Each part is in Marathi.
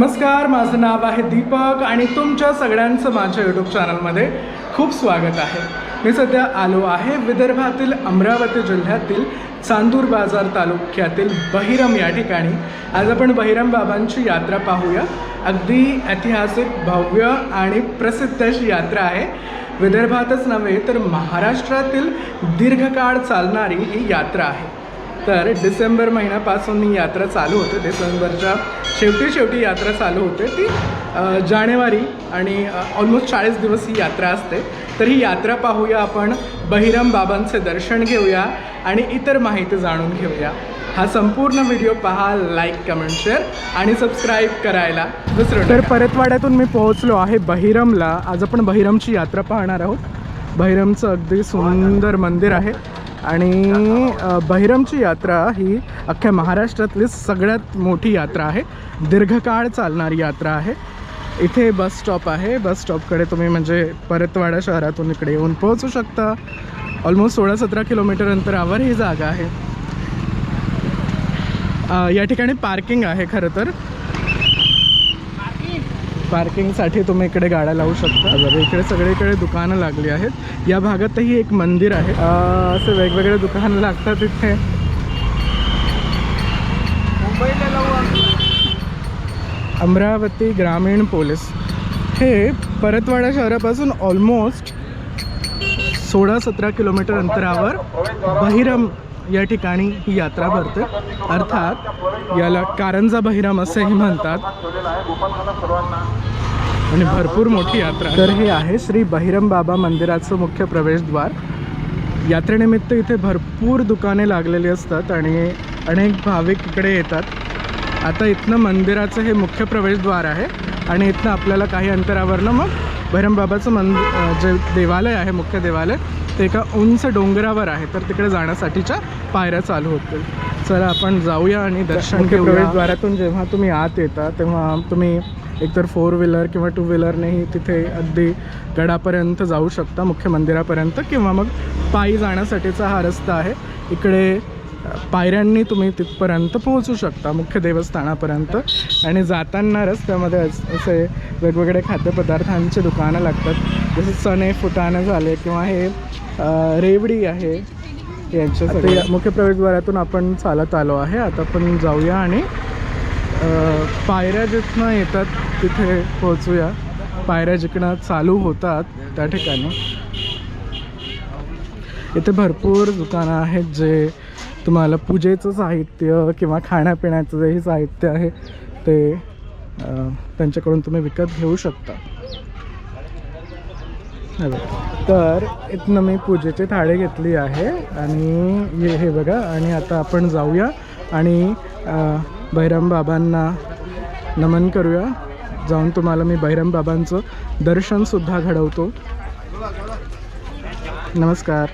नमस्कार माझं नाव आहे दीपक आणि तुमच्या सगळ्यांचं माझ्या यूट्यूब चॅनलमध्ये खूप स्वागत आहे. मी सध्या आलो आहे विदर्भातील अमरावती जिल्ह्यातील चांदूर बाजार तालुक्यातील बहिरम या ठिकाणी. आज आपण बहिरम बाबांची यात्रा पाहूया. अगदी ऐतिहासिक भव्य आणि प्रसिद्ध अशी यात्रा आहे. विदर्भातच नव्हे तर महाराष्ट्रातील दीर्घकाळ चालणारी ही यात्रा आहे. तर डिसेंबर महिन्यापासून ही यात्रा चालू होते. डिसेंबरच्या शेवटी शेवटी यात्रा चालू होते. ती जानेवारी आणि ऑलमोस्ट चाळीस दिवस ही यात्रा असते. तर ही यात्रा पाहूया आपण. बहिरम बाबांचे दर्शन घेऊया आणि इतर माहिती जाणून घेऊया. हा संपूर्ण व्हिडिओ पहा लाईक कमेंट शेअर आणि सबस्क्राईब करायला विसरू तर परतवाड्यातून मी पोहोचलो आहे बहिरमला. आज आपण बहिरमची यात्रा पाहणार आहोत. बहिरमचं अगदी सुंदर मंदिर आहे. आणि बहिरमची यात्रा ही अख्ख्या महाराष्ट्रातली सगळ्यात मोठी यात्रा आहे. दीर्घकाळ चालणारी यात्रा आहे. इथे बस स्टॉप आहे. बस स्टॉपकडे तुम्ही म्हणजे परतवाडा शहरातून इकडे येऊन पोहोचू शकता. ऑलमोस्ट सोळा सतरा किलोमीटर अंतरावर ही जागा आहे. या ठिकाणी पार्किंग आहे खरं तर. पार्किंगसाठी तुम्ही इकडे गाड्या लावू शकता. बघा इकडे सगळीकडे दुकानं लागली आहेत. या भागातही एक मंदिर आहे. असे वेगवेगळे दुकानं लागतात इथे अमरावती ग्रामीण पोलीस. हे परतवाडा शहरापासून ऑलमोस्ट सोळा सतरा किलोमीटर अंतरावर बहिरम या ठिकाणी ही यात्रा भरते. अर्थात याला कारंजा बहिराम असेही म्हणतात. आणि भरपूर मोठी यात्रा. तर हे आहे श्री बहिरम बाबा मंदिराचं मुख्य प्रवेशद्वार. यात्रेनिमित्त इथे भरपूर दुकाने लागलेली असतात आणि अनेक भाविक इकडे येतात. आता इथनं मंदिराचं हे मुख्य प्रवेशद्वार आहे आणि इथनं आपल्याला काही अंतरावरनं मग बहिरम बाबाचं जे देवालय आहे मुख्य देवालय ते एका उंच डोंगरावर आहे. तर तिकडे जाण्यासाठीच्या पायऱ्या चालू होतील. चला आपण जाऊया आणि दर्शन प्रवेशद्वारातून जेव्हा तुम्ही आत येता तेव्हा तुम्ही एकतर फोर व्हीलर किंवा टू व्हीलरनेही तिथे अगदी गडापर्यंत जाऊ शकता मुख्य मंदिरापर्यंत. किंवा मग पायी जाण्यासाठीचा हा रस्ता आहे. इकडे पायऱ्यांनी तुम्ही तिथपर्यंत पोहोचू शकता मुख्य देवस्थानापर्यंत. आणि जाताना रस्त्यामध्ये अस- वेगवेगळे खाद्यपदार्थांचे दुकानं लागतात. जसे चणे फुटाणे झाले किंवा हे रेवडी आहे यांच्यासाठी. मुख्य प्रवेशद्वारातून आपण चालत आलो आहे. आता आपण जाऊया आणि पायऱ्या जिथनं येतात तिथे पोहोचूया. पायऱ्या जिकडं चालू होतात त्या ठिकाणी. इथे भरपूर दुकानं आहेत जे तुम्हाला पूजेचं साहित्य किंवा खाण्यापिण्याचं जेही साहित्य आहे ते त्यांच्याकडून तुम्ही विकत घेऊ शकता. तर इथनं मी पूजेची थाळे घेतली आहे आणि हे हे बघा आणि आता आपण जाऊया आणि अ, बहिराम बाबांना नमन करूया. जाऊन तुम्हाला मी बहिराम बाबांचं दर्शनसुद्धा घडवतो. नमस्कार.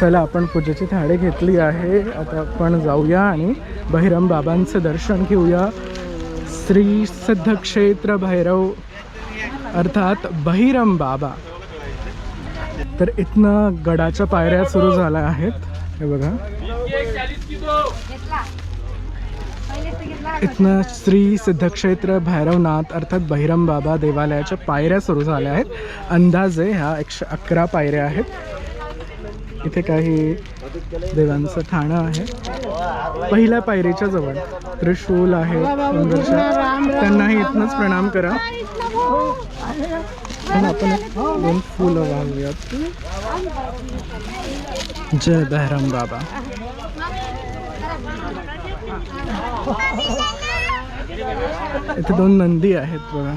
चला आपण पूजेची थाळी घेतली आहे. आता आपण जाऊया आणि बहिराम बाबांचं दर्शन घेऊया. श्री सिद्धक्षेत्र भैरव अर्थात बहिरम बाबा. तर इथनं गडाच्या पायऱ्या सुरू झाल्या आहेत. हे बघा. इथनं श्री सिद्धक्षेत्र भैरवनाथ अर्थात बहिरम बाबा देवालयाच्या पायऱ्या सुरू झाल्या आहेत. अंदाजे ह्या एकशे अकरा पायऱ्या आहेत. इथे काही देवांचं ठाणं आहे. पहिल्या पायरीच्या जवळ त्रिशूल आहे त्यांनाही इथनंच प्रणाम करा. पण आपण दोन फुलं वाहूयात जय बहराम बाबा इथे दोन नंदी आहेत बघा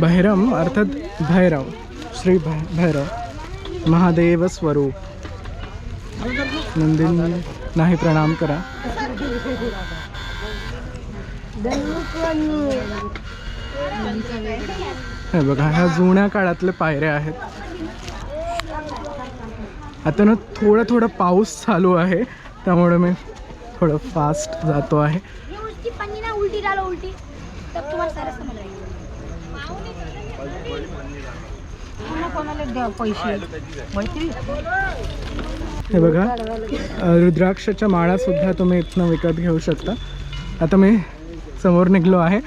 भैरम अर्थात भैरव श्री भै भैरव महादेव स्वरूप नंदींना नाही प्रणाम करा हे बघा ह्या जुन्या काळातल्या पायऱ्या आहेत. आता ना थोडा थोडा पाऊस चालू आहे त्यामुळे मी थोडं फास्ट जातो आहे. हे बघा रुद्राक्षाच्या माळा सुद्धा तुम्ही इथनं विकत घेऊ शकता. आता मी समोर निघलो आहे.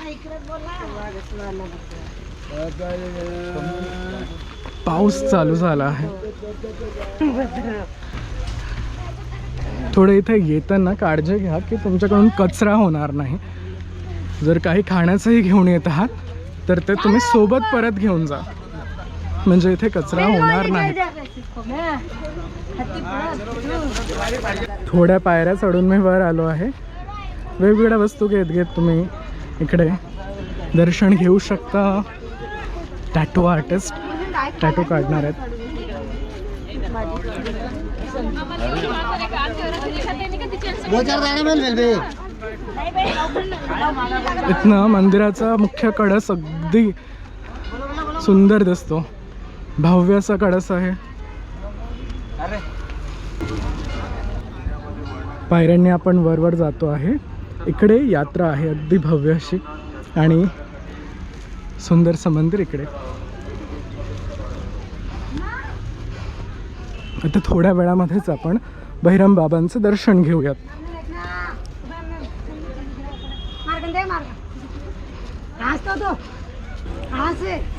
पाऊस चालू झाला आहे. थोडं इथे येताना काळजी घ्या की तुमच्याकडून कचरा होणार नाही. जर काही खाण्याचंही घेऊन येत आहात तर ते तुम्ही सोबत परत घेऊन जा. म्हणजे इथे कचरा होणार नाही. थोड्या पायऱ्या चढून मी वर आलो आहे. वेगवेगळ्या वस्तू घेत घेत तुम्ही इकडे दर्शन घेऊ शकता. टॅटो आर्टिस्ट टॅटो काढणार आहेत. इथनं मंदिराचा मुख्य कळस अगदी सुंदर दिसतो. भव्य असा कळस आहे. पायऱ्यांनी आपण वरवर जातो आहे. इकडे यात्रा आहे अगदी भव्य अशी. आणि सुंदरसं मंदिर इकडे. आता थोड्या वेळामध्येच आपण बहिरम बाबांचं दर्शन घेऊयात.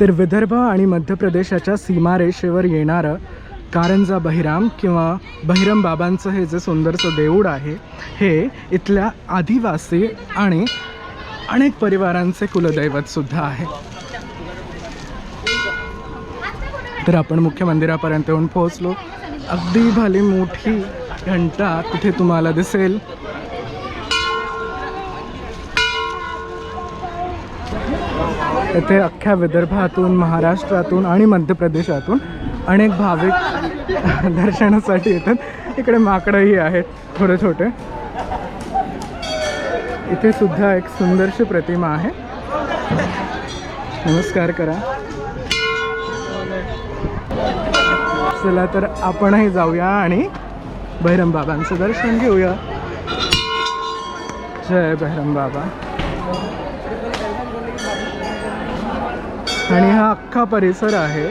तर विदर्भ आणि मध्य प्रदेशाच्या सीमारेषेवर येणारं कारंजा बहिराम किंवा बहिरम बाबांचं हे जे सुंदरचं देऊळ आहे हे इथल्या आदिवासी आणि अनेक परिवारांचे कुलदैवतसुद्धा आहे. तर आपण मुख्य मंदिरापर्यंत येऊन पोहोचलो. अगदी भली मोठी घंटा तिथे तुम्हाला दिसेल. येथे अख्ख्या विदर्भातून महाराष्ट्रातून आणि मध्य प्रदेशातून अनेक भाविक दर्शनासाठी येतात. इकडे माकडंही आहेत थोडे छोटे. इथे सुद्धा एक सुंदरशी प्रतिमा आहे. नमस्कार करा. चला तर आपणही जाऊया आणि बहिरम बाबांचं दर्शन घेऊया. जय बहिरम बाबा. आणि हा अख्खा परिसर आहे.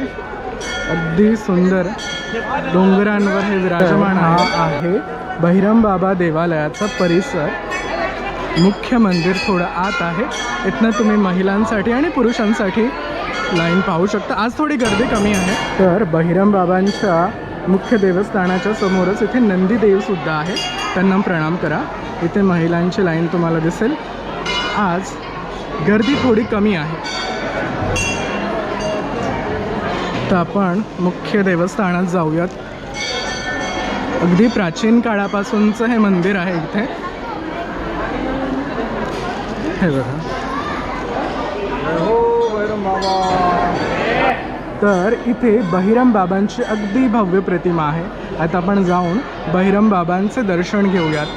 अगदी सुंदर. डोंगरांवर हे विराजमान हा आहे. बहिरम बाबा देवालयाचा परिसर. मुख्य मंदिर थोडं आत आहे. इथनं तुम्ही महिलांसाठी आणि पुरुषांसाठी लाईन पाहू शकता. आज थोडी गर्दी कमी आहे. तर बहिरम बाबांच्या मुख्य देवस्थानाच्या समोरच इथे नंदीदेव सुद्धा आहे. त्यांना प्रणाम करा. इथे महिलांची लाईन तुम्हाला दिसेल. आज गर्दी थोडी कमी आहे. तर आपण मुख्य देवस्थानात जाऊयात. अगदी प्राचीन काळापासूनचं हे मंदिर आहे इथे. हे बघा. तर इथे बहिरम बाबांची अगदी भव्य प्रतिमा आहे. आता आपण जाऊन बहिरम बाबांचे दर्शन घेऊयात.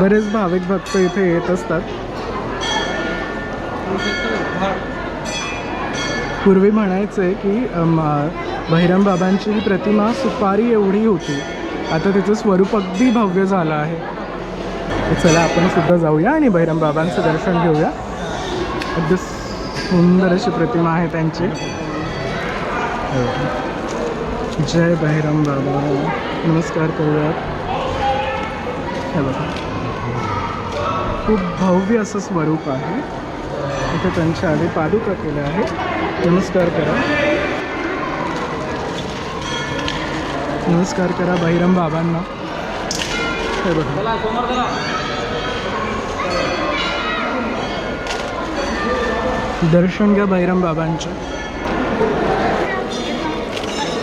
बरेच भाविक भक्त इथे येत असतात. पूर्वी म्हणायचे की अम, बहिरम बाबांची ही प्रतिमा सुपारी एवढी होती. आता तिचं स्वरूप अगदी भव्य झालं आहे. चला आपण सुद्धा जाऊया आणि बहिरम बाबांचं दर्शन घेऊया. अगदी सुंदर अशी प्रतिमा आहे त्यांची. जय बहिरम बाबा. नमस्कार करूया हे बघा. खूप भव्य असं स्वरूप आहे. इथे त्यांच्या आधी पादुका केल्या आहे नमस्कार करा. नमस्कार करा बहिरम बाबांना. हे बघा दर्शन घ्या बहिरम बाबांचे.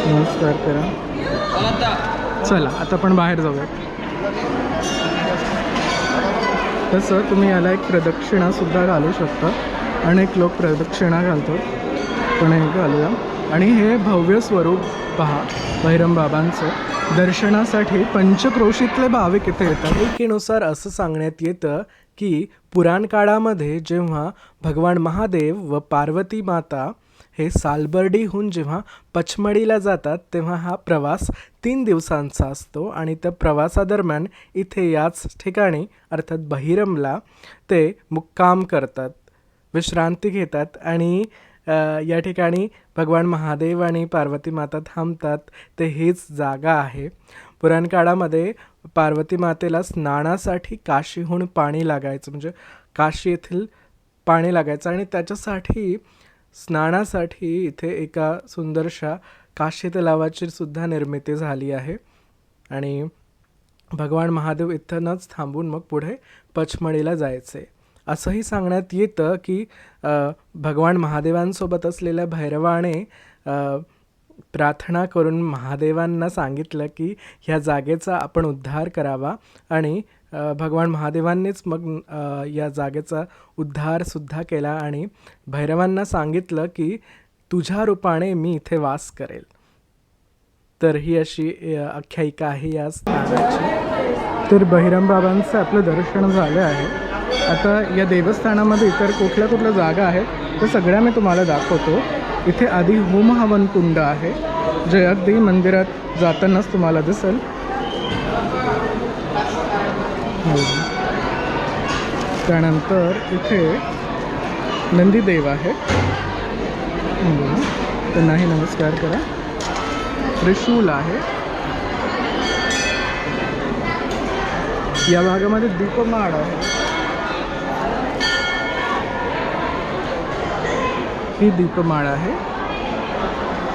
नमस्कार करा. चला आता. आपण बाहेर जाऊया तसं तुम्ही याला एक प्रदक्षिणासुद्धा घालू शकता. अनेक लोक प्रदक्षिणा घालतात. पण हे घालूया. आणि हे भव्य स्वरूप पहा बहिरम बाबांचं. दर्शनासाठी पंचक्रोशीतले भाविक इथे येतात. एकीनुसार असं सांगण्यात येतं की पुराण काळामध्ये जेव्हा भगवान महादेव व पार्वती माता हे सालबर्डीहून जेव्हा पचमडीला जातात तेव्हा हा प्रवास तीन दिवसांचा असतो आणि त्या प्रवासादरम्यान इथे याच ठिकाणी अर्थात बहिरमला ते मुक्काम करतात विश्रांती घेतात आणि या ठिकाणी भगवान महादेव आणि पार्वती माता थांबतात. ते हीच जागा आहे. पुराणकाळामध्ये पार्वती मातेला स्नानासाठी काशीहून पाणी लागायचं. म्हणजे काशी येथील पाणी लागायचं आणि त्याच्यासाठी स्नानासाठी इथे एका सुंदरशा काशी तलावाची सुद्धा निर्मिती झाली आहे. आणि भगवान महादेव इथनच थांबून मग पुढे पचमढीला जायचे. असंही सांगण्यात येतं की भगवान महादेवांसोबत असलेल्या भैरवाने प्रार्थना करून महादेवांना सांगितलं की ह्या जागेचा आपण उद्धार करावा. आणि भगवान महादेवांनीच मग या जागेचा उद्धारसुद्धा केला आणि भैरवांना सांगितलं की तुझ्या रूपाने मी इथे वास करेल. तर ही अशी आख्यायिका आहे या स्थानाची. तर बहिरम बाबांचं आपलं दर्शन झालं आहे. आता या देवस्थानामध्ये इतर कुठल्या कुठल्या जागा आहेत त्या सगळ्या मी तुम्हाला दाखवतो. इथे आधी होम हवन कुंड आहे. जे अगदी मंदिरात जातानाच तुम्हाला दिसेल. त्यानंतर इथे नंदीदेव आहे. त्यांनाही नमस्कार करा. त्रिशूल आहे. या भागामध्ये दीपमाळ आहे. ही दीपमाळ आहे.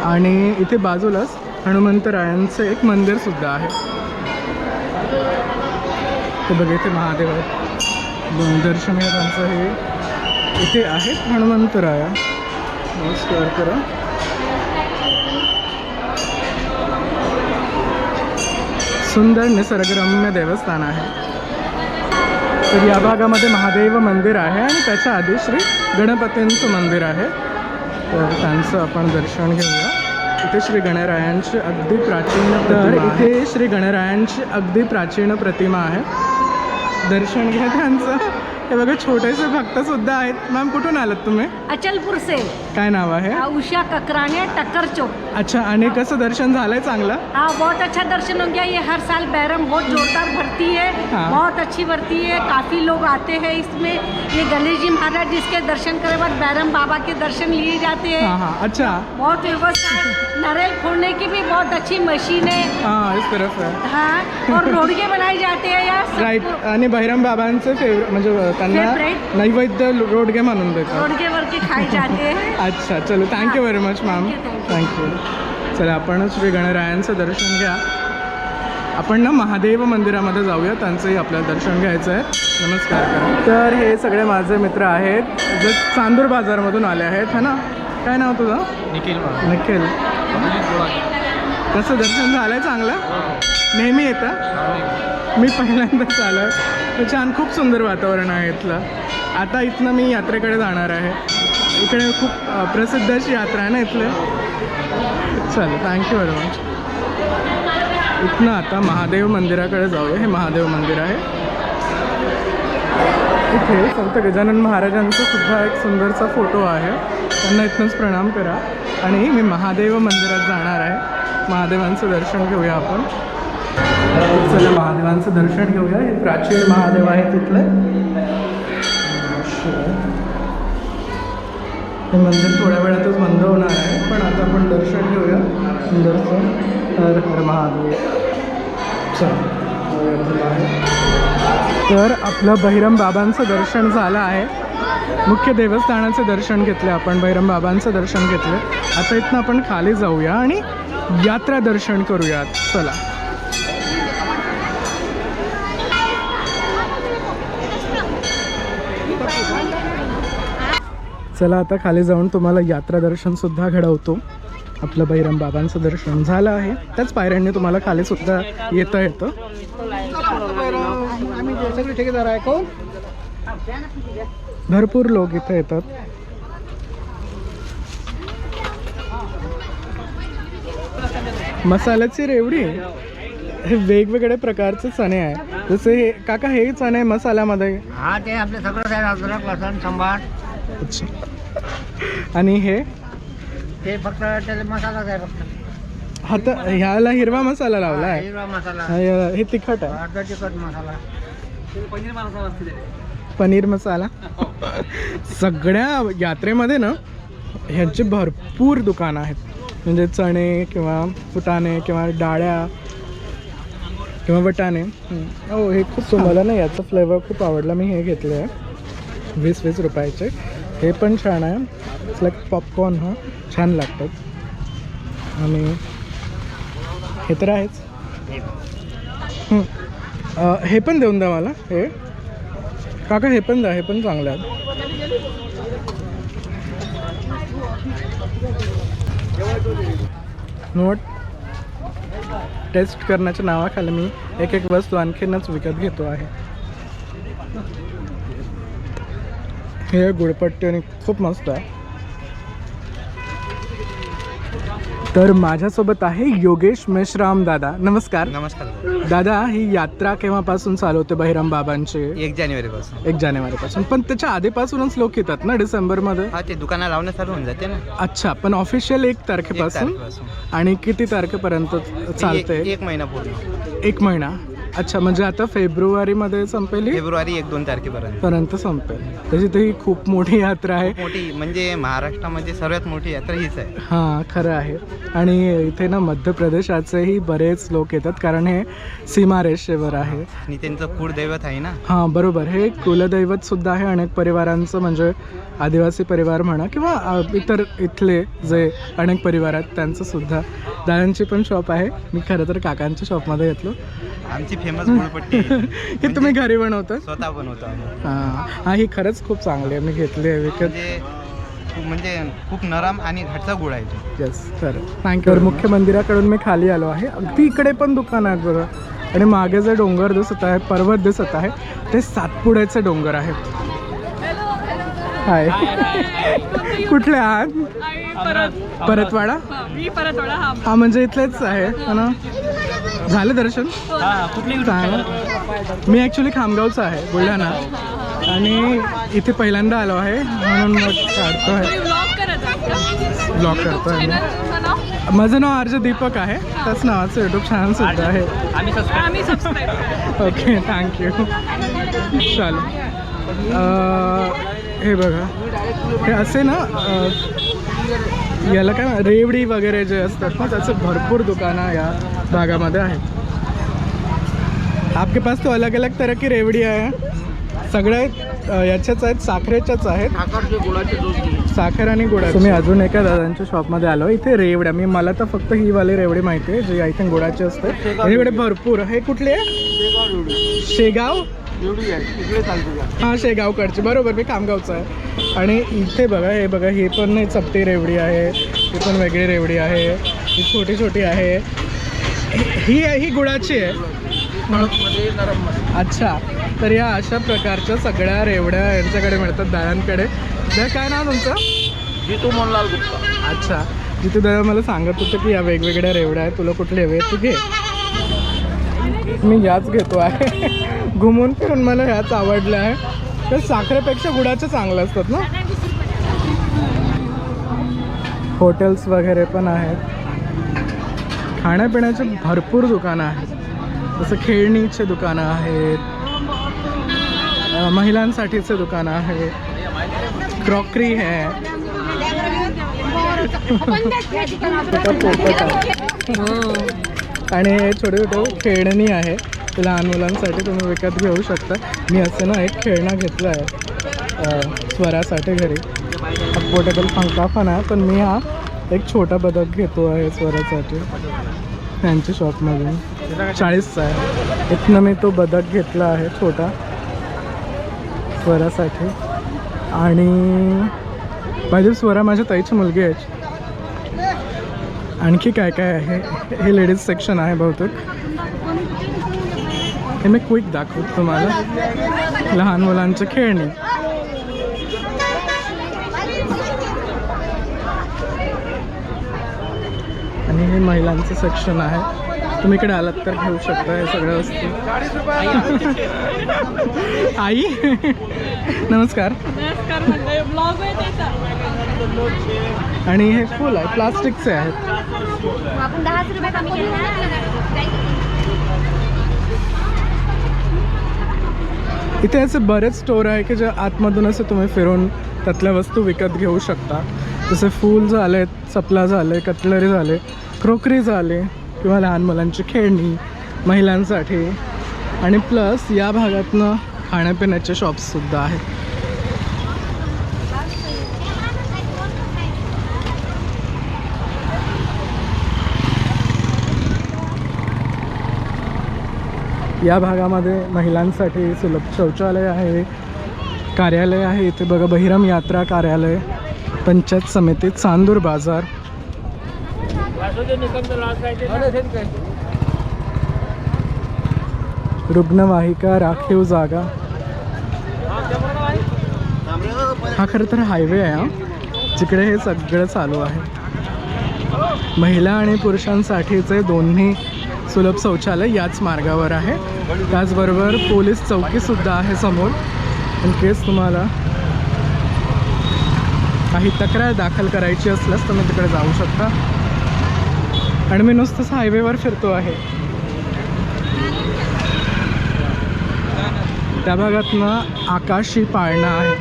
आणि इथे बाजूलाच हनुमंतरायांचं एक मंदिरसुद्धा आहे. ते बघा इथे महादेव आहेत. हे इथे आहेत हनुमंतराया नमस्कार करा. सुंदर निसर्गरम्य देवस्थान आहे. तर या भागामध्ये महादेव मंदिर आहे आणि त्याच्या आधी श्री गणपतींचं मंदिर आहे. तर त्यांचं आपण दर्शन घेऊया. इथे श्री गणरायांची अगदी प्राचीन तर इथे श्री गणरायांची अगदी प्राचीन प्रतिमा आहे. दर्शन घ्या त्यांचं. हे बघा छोटेसे भक्त सुद्धा आहेत. मॅम कुठून आलात तुम्ही? अचलपूर से काय नाव आहे? उषा ककराने टक्कर चौक. अच्छा आणि कसं दर्शन झालंय चांगलं? हाँ बहुत अच्छा दर्शन हो गया. ये हर साल बैरम बहुत जोरदार भरती है. हाँ। बहुत अच्छी भरती है. काफ़ी लोग आते हैं इसमें. ये गणेश जी महाराज जिसके दर्शन करे बाद बैरम बाबा के दर्शन लिए जाते हैं. हाँ हाँ अच्छा। बहुत व्यवस्था है. नारियल फोड़ने की भी बहुत अच्छी मशीन है. हाँ इस तरफ है। हाँ और रोड़िये बनाए जाते हैं यार राईट आणि बहिराम बाबांचे फेवरेट म्हणजे त्यांना? नैवेद्य रोडगे म्हणून देतात. हैं अच्छा चलो thank you very much ma'am thank you चला आपण श्री गणरायांचं दर्शन घ्या. आपण ना महादेव मंदिरामध्ये जाऊया त्यांचंही आपल्याला दर्शन घ्यायचं आहे. नमस्कार करा. तर हे सगळे माझे मित्र आहेत जे चांदूर बाजारमधून आले आहेत है ना? काय नाव तुझं? निखिल निखिल. कसं दर्शन झालं चांगलं? नेहमी येतं? मी पहिल्यांदाच आलो छान खूप सुंदर वातावरण आहे इथलं. आता इथनं मी यात्रेकडे जाणार आहे. इकडे खूप प्रसिद्ध अशी यात्रा आहे ना इथलं? चल थँक्यू व्हेरी मच इथनं आता महादेव मंदिराकडे जाऊया. हे महादेव मंदिर आहे. इथे संत गजानन महाराजांचा सुद्धा एक सुंदरसा फोटो आहे. त्यांना इथनंच प्रणाम करा. आणि मी महादेव मंदिरात जाणार आहे. महादेवांचं दर्शन घेऊया आपण. चला महादेवांचं दर्शन घेऊया. हे प्राचीन महादेव आहे तिथलं. हे मंदिर थोड्या वेळातच बंद होणार आहे पण आता आपण दर्शन घेऊया. सुंदरचं हर हर महादेव. चला तर आपलं बहिरम बाबांचं दर्शन झालं आहे. मुख्य देवस्थानाचं दर्शन घेतलं आपण बहिरम बाबांचं दर्शन घेतलं. आता इथनं आपण खाली जाऊया आणि यात्रा दर्शन करूयात. चला. चला आता खाली जाऊन तुम्हाला यात्रा दर्शन सुद्धा घडवतो. आपलं बहिरम बाबांचं दर्शन झालं आहे. त्याच पायऱ्यांनी तुम्हाला खाली सुद्धा येता येतं. भरपूर लोक इथं येतात. मसाल्याची रेवडी हे वेगवेगळ्या प्रकारचे चणे आहे. जसे हे काका हे चणे मसाल्यामध्ये हा ते आपले सगळं आहे अद्रक लसण अच्छा आणि हे? ते फक्त त्याला मसालाच आहे फक्त. हात ह्याला हिरवा मसाला लावला हा, आहे हिरवा मसाला. हा, हे तिखट आहे. अर्धा तिखट मसाला. पनीर मसाला सगळ्या यात्रेमध्ये ना ह्यांचे भरपूर दुकानं आहेत. म्हणजे चणे किंवा फुटाणे किंवा डाळ्या किंवा वटाणे. हं. हो हे खूप मला ना याचा फ्लेवर खूप आवडला. मी हे घेतलं आहे वीस वीस रुपयाचे. हे पण छान आहे. इट्स लाईक पॉपकॉर्न हा. छान लागतात. आणि हे तर आहेच. हे. पण देऊन द्या मला हे. काका हे पण द्या हे पण चांगलं आहे. नोट टेस्ट करण्याच्या नावाखाली मी एक एक वस्तू आणखीनच विकत घेतो आहे. हे गुळपट्टी आणि खूप मस्त आहे. तर माझ्यासोबत आहे योगेश मेश्राम दादा. नमस्कार. नमस्कार. दादा ही यात्रा केव्हापासून चालू होते बहिराम बाबांची? एक जानेवारी पासून एक जानेवारीपासून. पण त्याच्या आधीपासूनच लोक येतात ना डिसेंबरमध्ये? हा ते दुकानं लावणं चालू होऊन जाते ना. अच्छा पण ऑफिशियल एक तारखेपासून? तारखेपासून. आणि किती तारखेपर्यंत ते चालते? एक- एक महिना पूर्ण. एक महिना. अच्छा म्हणजे आता फेब्रुवारीमध्ये संपेल फेब्रुवारी एक दोन तारखेपर्यंत. पर्यंत संपेल. त्याची तर ही खूप मोठी यात्रा आहे. खूप मोठी म्हणजे महाराष्ट्रामध्ये सर्वात मोठी यात्रा हीच आहे. हां खरं आहे. आणि इथे ना मध्य प्रदेशाचेही बरेच लोक येतात कारण हे सीमारेषेवर आहे. आणि त्यांचं कुळदैवत आहे ना? हां बरोबर. हे कुलदैवत सुद्धा आहे अनेक परिवारांचं म्हणजे आदिवासी परिवार म्हणा किंवा इतर इथले जे अनेक परिवार आहेत त्यांचं सुद्धा दादांची पण शॉप आहे. मी खरं तर काकांच्या शॉपमध्ये घेतलो. आमची फेमस गुळपट्टी. हे तुम्ही घरी बनवता? स्वतः बनवतो हां हा ही खरंच खूप चांगली आहे. मी घेतली आहे विकत. म्हणजे खूप म्हणजे नरम आणि घटचा गुळ आहे येस खरं. थँक्यू तर मुख्य मंदिराकडून मी खाली आलो आहे. अगदी इकडे पण दुकान आहेत बघा. आणि मागे जे डोंगर दिसत आहे पर्वत दिसत आहे ते सातपुड्याचे डोंगर आहेत. हाय. कुठले आहात? परतवाडा? मी परतवाडा हा म्हणजे इथलेच आहे ना? झालं दर्शन? मी ॲक्च्युली खामगावचा आहे बुलढाणा. आणि इथे पहिल्यांदा आलो आहे म्हणून मग काढतो आहे. ब्लॉग करतो आहे माझं नाव आर्ज दीपक आहे. त्याच नावाचं युट्यूब चॅनल सुद्धा आहे. ओके थँक्यू चालेल. हे बघा. हे असे ना याला काय रेवडी वगैरे जे असतात ना त्याचं भरपूर दुकानं या भागामध्ये आहेत आपके पास तो अलग अलग तरह की रेवडी आहे सगळ्या याच्याच आहेत साखरेच्याच आहेत. साखर आणि गुडा तुम्ही अजून एका दादांच्या शॉपमध्ये आलो इथे रेवड्या मी मला तर फक्त ही वाली रेवडी माहिती आहे जी आय थिंक गुळाची असते. रेवडे भरपूर. हे कुठले आहे? शेगाव? हां शेगावकडची बरोबर मी खामगावचं आहे. आणि इथे बघा हे बघा ही पण नाही चपटी रेवडी आहे. ही पण वेगळी रेवडी आहे. ही छोटी छोटी आहे. ही- ही ही गुळाची आहे. अच्छा. तर या अशा प्रकारच्या सगळ्या रेवड्या यांच्याकडे मिळतात दादांकडे दादा काय नाव तुमचं? जितू मोहनलाल गुप्ता. अच्छा. जिथे दादा मला सांगत होतं की या वेगवेगळ्या रेवड्या आहेत. तुला कुठले हवे तू घे. मी याच घेतो आहे. घुमून फिरून मला ह्याच आवडल्या आहे. तर साखरेपेक्षा गुळाच्या चांगल्या असतात ना? हॉटेल्स वगैरे पण आहेत. खाण्यापिण्याचे भरपूर दुकानं आहेत. जसं खेळणीचे दुकानं आहेत. महिलांसाठीचे दुकानं आहेत. क्रॉकरी आहे. पोपट आहे. आणि हे छोटे छोटे खेळणी आहे. लहान मुलांसाठी तुम्ही विकत घेऊ शकता. मी असं ना एक खेळणं घेतलं आहे. स्वरासाठी घरी. पोर्टेबल पंखा पण आहे पण मी हा एक छोटा बदक घेतो आहे स्वरासाठी. त्यांच्या शॉपमधून. चाळीसचा आहे. इथनं मी तो बदक घेतला आहे छोटा. स्वरासाठी. आणि माझी स्वरा माझ्या ताईची मुलगी आहे. आणखी काय काय आहे? हे लेडीज सेक्शन आहे बहुतेक. हे मी क्विक दाखवतो तुम्हाला. लहान मुलांची खेळणी. आणि हे महिलांचं सेक्शन आहे. तुम्ही इकडे आलात तर घेऊ शकता हे सगळ्या वस्तू. आई? नमस्कार. आणि हे फुल आहे प्लास्टिकचे आहेत. आपण दहाच रुपये कमी केले इथे असे बरेच स्टोर आहे की जे आतमधून असे तुम्ही फिरून त्यातल्या वस्तू विकत घेऊ शकता. जसे फूल झाले चपला झाले कटलरी झाले क्रोकरी झाले किंवा लहान मुलांची खेळणी महिलांसाठी. आणि प्लस या भागातनं खाण्यापिण्याचे शॉप्ससुद्धा आहेत. या भागामध्ये महिलांसाठी सुलभ शौचालय आहे कार्यालय आहे. इथे बघा बहिरम यात्रा कार्यालय पंचायत समिती चांदूर बाजार. रुग्णवाहिका राखीव जागा. हा खरं तर हायवे आहे हा. जिकडे हे सगळं चालू आहे. महिला आणि पुरुषांसाठीचे दोन्ही सुलभ शौचालय याच मार्गावर आहे. त्याचबरोबर पोलीस चौकीसुद्धा आहे समोर. इन केस तुम्हाला काही तक्रार दाखल करायची असल्यास तुम्ही तिकडे जाऊ शकता. आणि मी नुसतंच हायवेवर फिरतो आहे. त्या भागातनं आकाशी पाळणा आहे.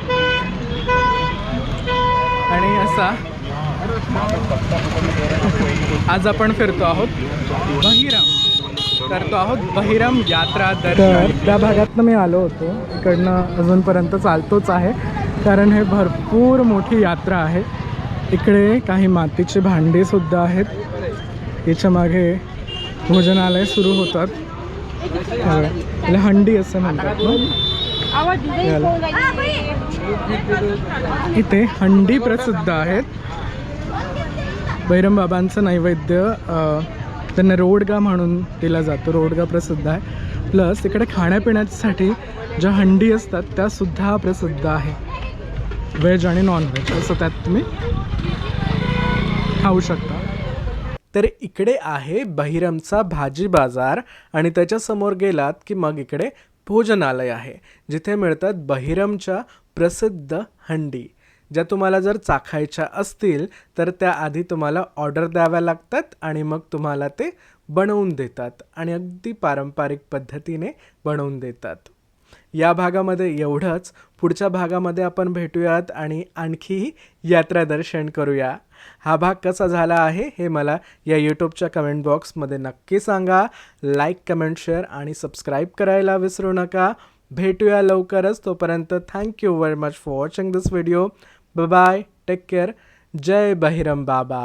आणि असा आज आपण फिरतो आहोत बहिराम. करतो आहोत. बहिरम यात्रा तर त्या भागातनं मी आलो होतो. इकडनं अजूनपर्यंत चालतोच आहे. कारण हे भरपूर मोठी यात्रा आहे. इकडे काही मातीची भांडीसुद्धा आहेत. याच्या मागे भोजनालय सुरू होतात. त्याला हंडी असं म्हणतात ना याला. इथे हंडी प्रसिद्ध आहेत. बाबांचं नैवेद्य त्यांना रोडगा म्हणून दिला जातो रोडगा प्रसिद्ध आहे. प्लस इकडे खाण्यापिण्यासाठी ज्या हंडी असतात त्यासुद्धा प्रसिद्ध आहे. व्हेज आणि नॉनव्हेज असं त्यात तुम्ही खाऊ शकता. तर इकडे आहे बहिरमचा भाजी बाजार आणि त्याच्यासमोर गेलात की मग इकडे भोजनालय आहे जिथे मिळतात बहिरमच्या प्रसिद्ध हंडी. ज्या तुम्हाला जर चाखायच्या असतील तर त्या आधी तुम्हाला ऑर्डर द्याव्या लागतात आणि मग तुम्हाला ते बनवून देतात आणि अगदी पारंपरिक पद्धतीने बनवून देतात. या भागामध्ये एवढंच. पुढच्या भागामध्ये आपण भेटूयात आणि आणखीही यात्रा दर्शन करूया. हा भाग कसा झाला आहे हे मला या यूट्यूबच्या कमेंट बॉक्समध्ये नक्की सांगा. लाईक कमेंट शेअर आणि सबस्क्राईब करायला विसरू नका. भेटूया लवकरच. तोपर्यंत thank you very much for watching this video bye take care जय बहिरम बाबा